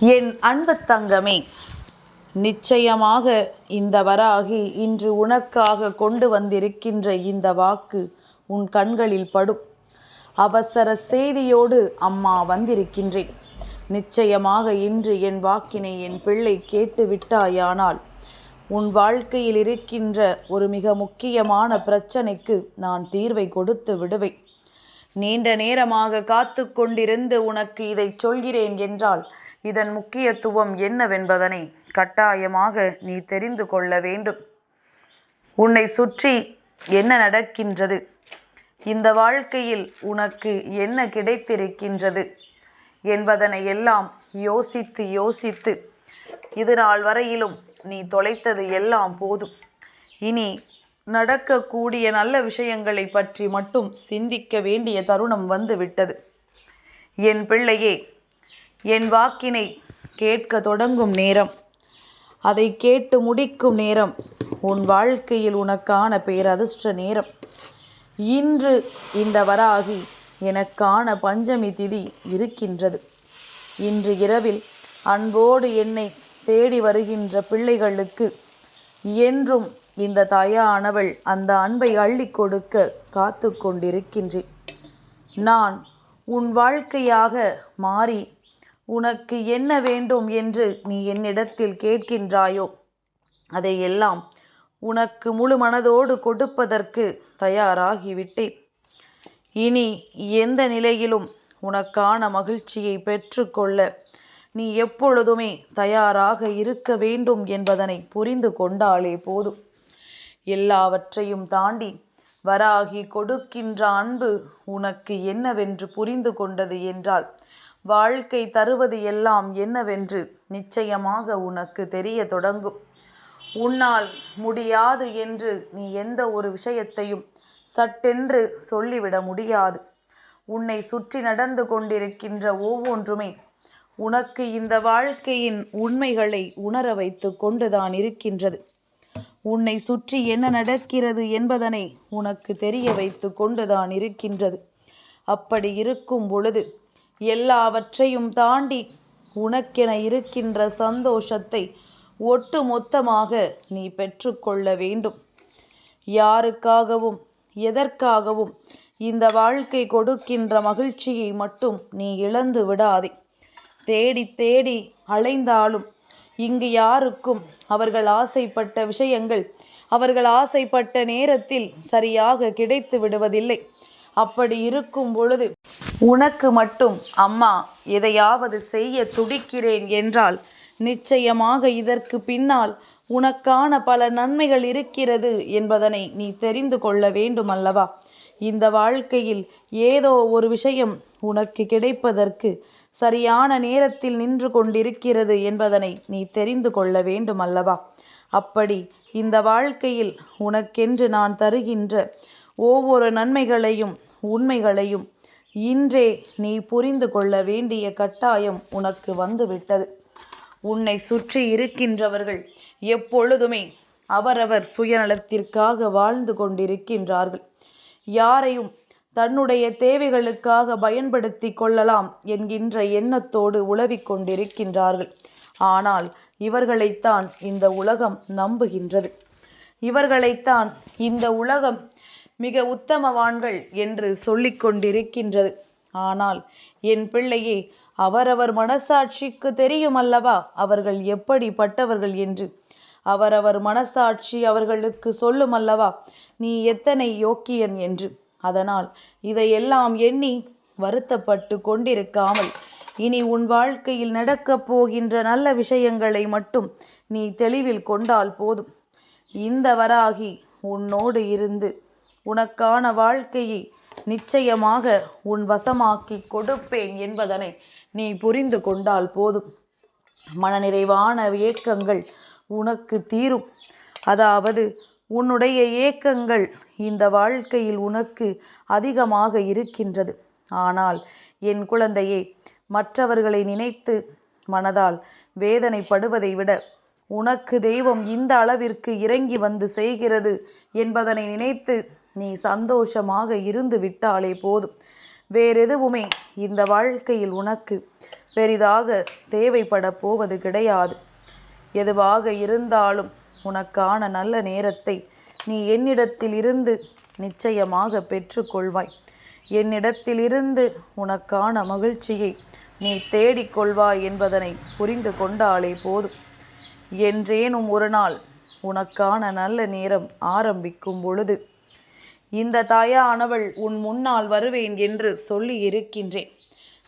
என் அன்பு தங்கமே நிச்சயமாக இந்த வராகி இன்று உனக்காக கொண்டு வந்திருக்கின்ற இந்த வாக்கு உன் கண்களில் படும். அவசர செய்தியோடு அம்மா வந்திருக்கின்றேன். நிச்சயமாக இன்று என் வாக்கினை என் பிள்ளை கேட்டு விட்டாயானால் உன் வாழ்க்கையில் இருக்கின்ற ஒரு மிக முக்கியமான பிரச்சனைக்கு நான் தீர்வை கொடுத்து விடுவேன். நீண்ட நேரமாக காத்து கொண்டிருந்து உனக்கு இதை சொல்கிறேன் என்றால் இதன் முக்கியத்துவம் என்னவென்பதனை கட்டாயமாக நீ தெரிந்து கொள்ள வேண்டும். உன்னை சுற்றி என்ன நடக்கின்றது? இந்த வாழ்க்கையில் உனக்கு என்ன கிடைத்திருக்கின்றது? என்பதனை எல்லாம் யோசித்து யோசித்து இது நாள் வரையிலும் நீ தொலைத்தது எல்லாம் போதும். இனி நடக்கக்கூடிய நல்ல விஷயங்களை பற்றி மட்டும் சிந்திக்க வேண்டிய தருணம் வந்து விட்டது என் பிள்ளையே என் வாக்கினை கேட்க தொடங்கும் நேரம். அதை கேட்டு முடிக்கும் நேரம். உன் வாழ்க்கையில் உனக்கான பேரதிர்ஷ்ட நேரம். இன்று இந்த வராகி எனக்கான பஞ்சமி திதி இருக்கின்றது. இன்று இரவில் அன்போடு என்னை தேடி வருகின்ற பிள்ளைகளுக்கு என்றும் இந்த தாயானவள் அந்த அன்பை அள்ளி கொடுக்க காத்து கொண்டிருக்கின்றேன். நான் உன் வாழ்க்கையாக மாறி உனக்கு என்ன வேண்டும் என்று நீ என்னிடத்தில் கேட்கின்றாயோ அதையெல்லாம் உனக்கு முழு மனதோடு கொடுப்பதற்கு தயாராகிவிட்டேன். இனி எந்த நிலையிலும் உனக்கான மகிழ்ச்சியை பெற்றுக்கொள்ள நீ எப்பொழுதுமே தயாராக இருக்க வேண்டும் என்பதனை புரிந்து கொண்டாலே போதும். எல்லாவற்றையும் தாண்டி வராகி கொடுக்கின்ற அன்பு உனக்கு என்னவென்று புரிந்து கொண்டது என்றால் வாழ்க்கை தருவது எல்லாம் என்னவென்று நிச்சயமாக உனக்கு தெரிய தொடங்கும். உன்னால் முடியாது என்று நீ எந்த ஒரு விஷயத்தையும் சட்டென்று சொல்லிவிட முடியாது. உன்னை சுற்றி நடந்து கொண்டிருக்கின்ற ஒவ்வொன்றுமே உனக்கு இந்த வாழ்க்கையின் உண்மைகளை உணர வைத்து கொண்டுதான் இருக்கின்றது. உன்னை சுற்றி என்ன நடக்கிறது என்பதனை உனக்கு தெரிய வைத்து கொண்டுதான் இருக்கின்றது. அப்படி இருக்கும் பொழுது எல்லாவற்றையும் தாண்டி உனக்கென இருக்கின்ற சந்தோஷத்தை ஒட்டு மொத்தமாக நீ பெற்றுக்கொள்ள வேண்டும். யாருக்காகவும் எதற்காகவும் இந்த வாழ்க்கை கொடுக்கின்ற மகிழ்ச்சியை மட்டும் நீ இழந்து விடாதே. தேடி தேடி அலைந்தாலும் இங்கு யாருக்கும் அவர்கள் ஆசைப்பட்ட விஷயங்கள் அவர்கள் ஆசைப்பட்ட நேரத்தில் சரியாக கிடைத்து விடுவதில்லை. அப்படி இருக்கும் பொழுது உனக்கு மட்டும் அம்மா எதையாவது செய்ய துடிக்கிறேன் என்றால் நிச்சயமாக இதற்கு பின்னால் உனக்கான பல நன்மைகள் இருக்கிறது என்பதனை நீ தெரிந்து கொள்ள வேண்டும் அல்லவா இந்த வாழ்க்கையில் ஏதோ ஒரு விஷயம் உனக்கு கிடைப்பதற்கு சரியான நேரத்தில் நின்று கொண்டிருக்கிறது என்பதனை நீ தெரிந்து கொள்ள வேண்டும் அல்லவா அப்படி இந்த வாழ்க்கையில் உனக்கென்று நான் தருகின்ற ஒவ்வொரு நன்மைகளையும் உண்மைகளையும் இன்றே நீ புரிந்து கொள்ள வேண்டிய கட்டாயம் உனக்கு வந்துவிட்டது. உன்னை சுற்றி இருக்கின்றவர்கள் எப்பொழுதுமே அவரவர் சுயநலத்திற்காக வாழ்ந்து கொண்டிருக்கின்றார்கள். யாரையும் தன்னுடைய தேவைகளுக்காக பயன்படுத்தி கொள்ளலாம் என்கின்ற எண்ணத்தோடு உழவிக் கொண்டிருக்கின்றார்கள் ஆனால் இவர்களைத்தான் இந்த உலகம் நம்புகின்றது. இவர்களைத்தான் இந்த உலகம் மிக உத்தமவான்கள் என்று சொல்லிக் கொண்டிருக்கின்றது. ஆனால் என் பிள்ளையே அவரவர் மனசாட்சிக்கு தெரியும் அல்லவா அவர்கள் எப்படிப்பட்டவர்கள் என்று? அவரவர் மனசாட்சி அவர்களுக்கு சொல்லும் அல்லவா நீ எத்தனை யோக்கியன் என்று? அதனால் இதையெல்லாம் எண்ணி வருத்தப்பட்டு கொண்டிருக்காமல் இனி உன் வாழ்க்கையில் நடக்கப் போகின்ற நல்ல விஷயங்களை மட்டும் நீ தெளிவில் கொண்டால் போதும். இந்த வராகி உன்னோடு இருந்து உனக்கான வாழ்க்கையை நிச்சயமாக உன் வசமாக்கி கொடுப்பேன் என்பதனை நீ புரிந்து கொண்டால் போதும். மனநிறைவான ஏக்கங்கள் உனக்கு தீரும். அதாவது உன்னுடைய ஏக்கங்கள் இந்த வாழ்க்கையில் உனக்கு அதிகமாக இருக்கின்றது. ஆனால் என் குழந்தையே மற்றவர்களை நினைத்து மனதால் வேதனைப்படுவதை விட உனக்கு தெய்வம் இந்த அளவிற்கு இறங்கி வந்து செய்கிறது என்பதனை நினைத்து நீ சந்தோஷமாக இருந்து விட்டாலே போதும். வேறெதுவுமே இந்த வாழ்க்கையில் உனக்கு பெரிதாக தேவைப்பட போவது கிடையாது. எதுவாக இருந்தாலும் உனக்கான நல்ல நேரத்தை நீ என்னிடத்தில் இருந்து நிச்சயமாக பெற்றுக்கொள்வாய். என்னிடத்திலிருந்து உனக்கான மகிழ்ச்சியை நீ தேடிக்கொள்வாய் என்பதனை புரிந்து கொண்டாலே போதும். என்றேனும் ஒரு நாள் உனக்கான நல்ல நேரம் ஆரம்பிக்கும் பொழுது இந்த தாயானவள் உன் முன்னால் வருவேன் என்று சொல்லி இருக்கின்றேன்.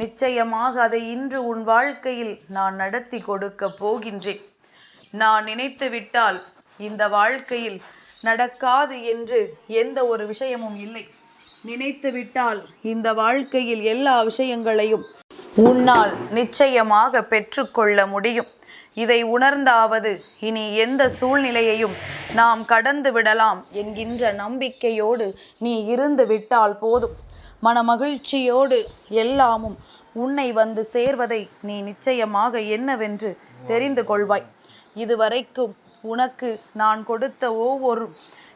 நிச்சயமாக அதை இன்று உன் வாழ்க்கையில் நான் நடத்தி கொடுக்க போகின்றேன். நான் நினைத்து விட்டால் இந்த வாழ்க்கையில் நடக்காது என்று எந்த ஒரு விஷயமும் இல்லை. நினைத்து விட்டால் இந்த வாழ்க்கையில் எல்லா விஷயங்களையும் உன்னால் நிச்சயமாக பெற்றுக்கொள்ள முடியும். இதை உணர்ந்தாவது இனி எந்த சூழ்நிலையையும் நாம் கடந்து விடலாம் என்கின்ற நம்பிக்கையோடு நீ இருந்து விட்டால் போதும். மனமகிழ்ச்சியோடு எல்லாமும் உன்னை வந்து சேர்வதை நீ நிச்சயமாக என்னவென்று தெரிந்து கொள்வாய். இதுவரைக்கும் உனக்கு நான் கொடுத்த ஒவ்வொரு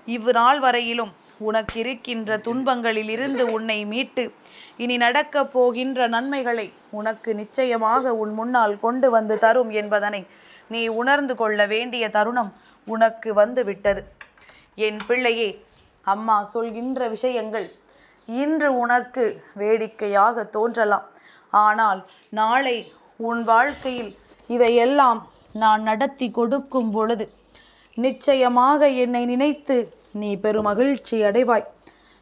இவ்நாள் வரையிலும் உனக்கு இருக்கின்ற துன்பங்களில் இருந்து உன்னை மீட்டு. இனி நடக்கப் போகின்ற நன்மைகளை உனக்கு நிச்சயமாக உன் முன்னால் கொண்டு வந்து தரும் என்பதனை நீ உணர்ந்து கொள்ள வேண்டிய தருணம் உனக்கு வந்து விட்டது என் பிள்ளையே அம்மா சொல்கின்ற விஷயங்கள் இன்று உனக்கு வேடிக்கையாக தோன்றலாம். ஆனால் நாளை உன் வாழ்க்கையில் இதையெல்லாம் நான் நடத்தி கொடுக்கும் பொழுது நிச்சயமாக என்னை நினைத்து நீ பெருமகிழ்ச்சி அடைவாய்.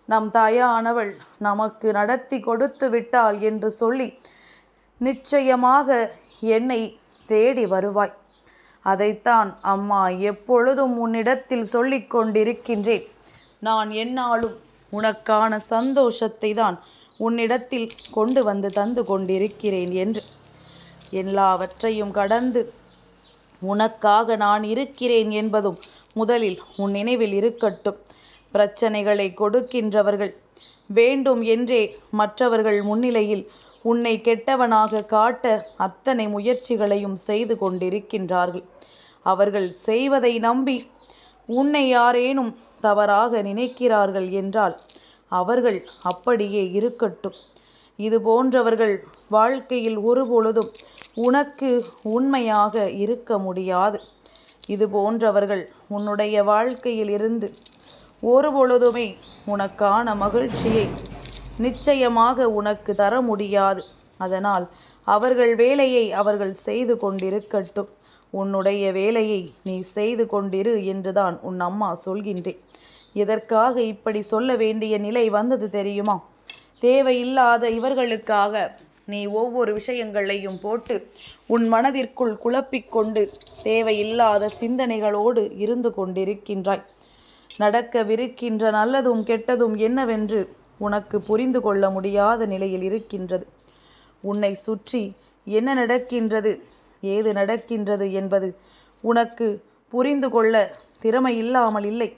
நம் தாயானவள் நமக்கு நடத்தி கொடுத்து விட்டாள் என்று சொல்லி நிச்சயமாக என்னை தேடி வருவாய். அதைத்தான் அம்மா எப்பொழுதும் உன்னிடத்தில் சொல்லிக் கொண்டிருக்கின்றேன். நான் என்னாலும் உனக்கான சந்தோஷத்தை தான் உன்னிடத்தில் கொண்டு வந்து தந்து கொண்டிருக்கிறேன் என்று. எல்லாவற்றையும் கடந்து உனக்காக நான் இருக்கிறேன் என்பதும் முதலில் உன் நினைவில் இருக்கட்டும். பிரச்சனைகளை கொடுக்கின்றவர்கள் வேண்டும் என்றே மற்றவர்கள் முன்னிலையில் உன்னை கெட்டவனாக காட்ட அத்தனை முயற்சிகளையும் செய்து கொண்டிருக்கின்றார்கள். அவர்கள் செய்வதை நம்பி உன்னை யாரேனும் தவறாக நினைக்கிறார்கள் என்றால் அவர்கள் அப்படியே இருக்கட்டும். இது போன்றவர்கள் வாழ்க்கையில் ஒருபொழுதும் உனக்கு உண்மையாக இருக்க முடியாது. இது போன்றவர்கள் உன்னுடைய வாழ்க்கையில் இருந்து ஒரு பொழுதுமே உனக்கான மகிழ்ச்சியை நிச்சயமாக உனக்கு தர முடியாது. அதனால் அவர்கள் வேலையை அவர்கள் செய்து கொண்டிருக்கட்டும். உன்னுடைய வேலையை நீ செய்து கொண்டிரு என்றுதான் உன் அம்மா சொல்கின்றேன் எதற்காக இப்படி சொல்ல வேண்டிய நிலை வந்தது தெரியுமா? தேவையில்லாத இவர்களுக்காக நீ ஒவ்வொரு விஷயங்களையும் போட்டு உன் மனதிற்குள் குழப்பிக்கொண்டு தேவையில்லாத சிந்தனைகளோடு இருந்து கொண்டிருக்கின்றாய். நடக்கவிருக்கின்ற நல்லதும் கெட்டதும் என்னவென்று உனக்கு புரிந்து கொள்ள முடியாத நிலையில் இருக்கின்றது. உன்னை சுற்றி என்ன நடக்கின்றது ஏது நடக்கின்றது என்பது உனக்கு புரிந்து கொள்ள திறமை இல்லாமல் இல்லை.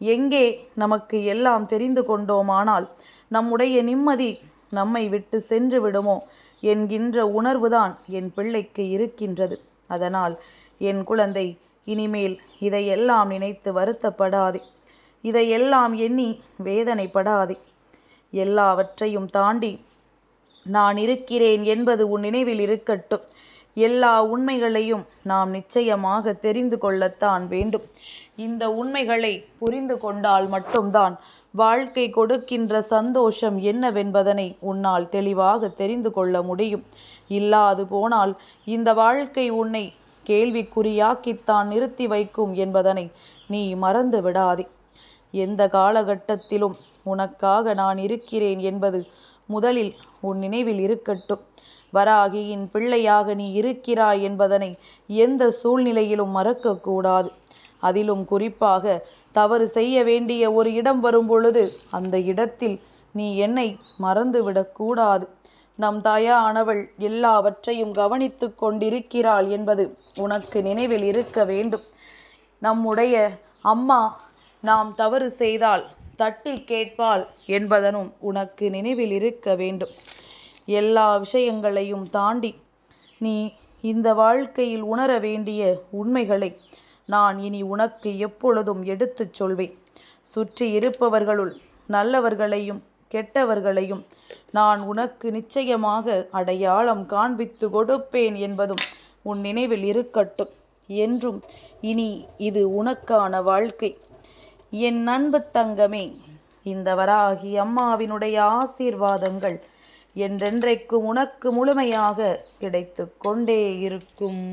எங்கே நமக்கு எல்லாம் தெரிந்து கொண்டோமானால் நம்முடைய நிம்மதி நம்மை விட்டு சென்று விடுமோ என்கின்ற உணர்வுதான் என் பிள்ளைக்கு இருக்கின்றது. அதனால் என் குழந்தை இனிமேல் இதையெல்லாம் நினைத்து வருத்தப்படாதே. இதையெல்லாம் எண்ணி வேதனைப்படாதே. எல்லாவற்றையும் தாண்டி நான் இருக்கிறேன் என்பது உன் நினைவில் இருக்கட்டும். எல்லா உண்மைகளையும் நாம் நிச்சயமாக தெரிந்து கொள்ளத்தான் வேண்டும். இந்த உண்மைகளை புரிந்து கொண்டால் மட்டும்தான் வாழ்க்கை கொடுக்கின்ற சந்தோஷம் என்னவென்பதனை உன்னால் தெளிவாக தெரிந்து கொள்ள முடியும். இல்லாது போனால் இந்த வாழ்க்கை உன்னை கேள்விக்குறியாக்கித்தான் நிறுத்தி வைக்கும் என்பதனை நீ மறந்து விடாதே. எந்த காலகட்டத்திலும் உனக்காக நான் இருக்கிறேன் என்பது முதலில் உன் நினைவில் இருக்கட்டும். வராகியின் பிள்ளையாக நீ இருக்கிறாய் என்பதனை எந்த சூழ்நிலையிலும் மறக்கக்கூடாது. அதிலும் குறிப்பாக தவறு செய்ய வேண்டிய ஒரு இடம் வரும் பொழுது அந்த இடத்தில் நீ என்னை மறந்துவிடக்கூடாது நம் தாயானவள் எல்லாவற்றையும் கவனித்து கொண்டிருக்கிறாள் என்பது உனக்கு நினைவில் இருக்க வேண்டும். நம்முடைய அம்மா நாம் தவறு செய்தால் தட்டி கேட்பாள் என்பதனும் உனக்கு நினைவில் இருக்க வேண்டும். எல்லா விஷயங்களையும் தாண்டி நீ இந்த வாழ்க்கையில் உணர வேண்டிய உண்மைகளை நான் இனி உனக்கு எப்பொழுதும் எடுத்துச் சொல்வேன். சுற்றி இருப்பவர்களுள் நல்லவர்களையும் கெட்டவர்களையும் நான் உனக்கு நிச்சயமாக அடையாளம் காண்பித்து கொடுப்பேன் என்பதும் உன் நினைவில் இருக்கட்டும் என்றும் இனி இது உனக்கான வாழ்க்கை. என் அன்பு தங்கமே இந்த வராகி அம்மாவினுடைய ஆசீர்வாதங்கள் என்றென்றைக்கும் உனக்கு முழுமையாக கிடைத்து கொண்டே இருக்கும்.